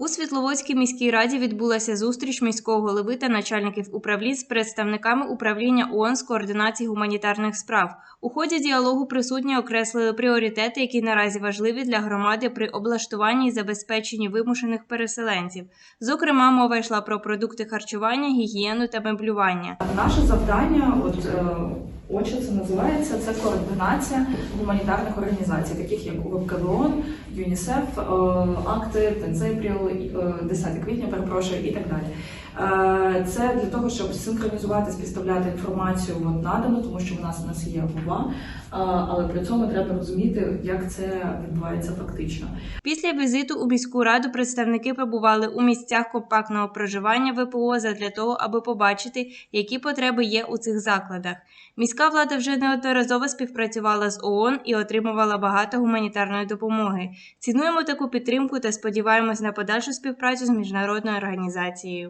У Світловодській міській раді відбулася зустріч міського голови та начальників управлінь з представниками управління ООН з координації гуманітарних справ. У ході діалогу присутні окреслили пріоритети, які наразі важливі для громади при облаштуванні і забезпеченні вимушених переселенців. Зокрема, мова йшла про продукти харчування, гігієну та меблювання. Наше завдання, от е, очі це називається, це координація гуманітарних організацій, таких як УВКВОН, ЮНІСЕФ, е, акти, Тензепріл, е, 10 квітня, перепрошую, і так далі. Е, Це для того, щоб синхронізувати, співставляти інформацію от, надану, тому що в нас у нас є е, але при цьому треба розуміти, як це відбувається фактично. Після візиту у міську раду представники побували у місцях компактного проживання ВПО задля того, аби побачити, які потреби є у цих закладах. Міська влада вже неодноразово співпрацювала з ООН і отримувала багато гуманітарної допомоги. Цінуємо таку підтримку та сподіваємось на подальшу співпрацю з міжнародною організацією.